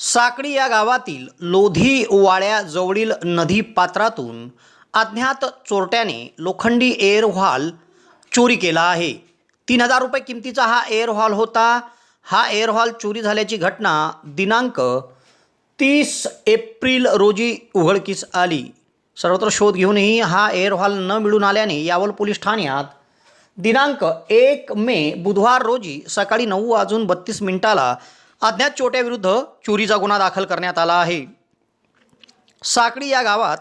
साकडी या गावातील लोधी वाळ्याजवळील नदी पात्रातून अज्ञात चोरट्याने लोखंडी एअर हॉल चोरी केला आहे. तीन हजार रुपये किमतीचा हा एअर हॉल होता. हा एअर हॉल चोरी झाल्याची घटना दिनांक तीस एप्रिल रोजी उघडकीस आली. सर्वत्र शोध घेऊनही हा एअर हॉल न मिळून आल्याने यावल पोलीस ठाण्यात दिनांक एक मे बुधवार रोजी सकाळी नऊ वाजून बत्तीस मिनिटाला अज्ञात चोट्याविरुद्ध चोरीचा गुन्हा दाखल करण्यात आला आहे. साकडी या गावात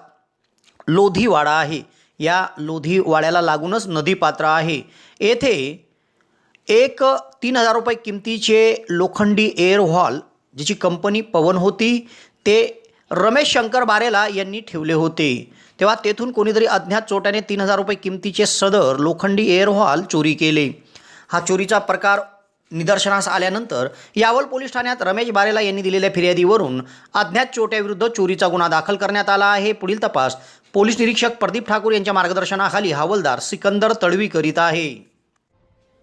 लोधीवाडा आहे. या लोधीवाड्याला लागूनच नदीपात्र आहे. येथे एक तीन हजार रुपये किमतीचे लोखंडी एअर हॉल ज्याची कंपनी पवन होती ते रमेश शंकर बारेला यांनी ठेवले होते. तेव्हा तेथून कोणीतरी अज्ञात चोट्याने तीन हजार रुपये किमतीचे सदर लोखंडी एअर हॉल चोरी केले. हा चोरीचा प्रकार निदर्शनास आल्यानंतर यावल पोलीस ठाण्यात रमेश बारेला यांनी दिलेल्या फिर्यादीवरून अज्ञात चोट्याविरुद्ध चोरीचा गुन्हा दाखल करण्यात आला आहे. पुढील तपास पोलीस निरीक्षक प्रदीप ठाकूर यांच्या मार्गदर्शनाखाली हवालदार सिकंदर तडवी करीत आहे.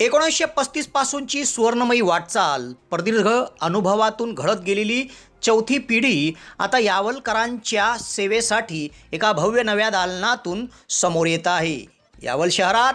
एकोणीसशे पस्तीस पासूनची सुवर्णमयी वाटचाल. प्रदीर्घ अनुभवातून घडत गेलेली चौथी पिढी आता यावलकरांच्या सेवेसाठी एका भव्य नव्या दालनातून समोर येत आहे. यावल शहरात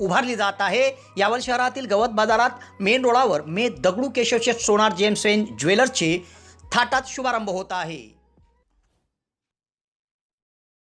उभारली जात आहे. यावल शहरातील गवत बाजारात मेन रोडावर मे दगडू केशवशेठ सोनार जेम्स एन ज्वेलर्सचे थाटात शुभारंभ होत आहे.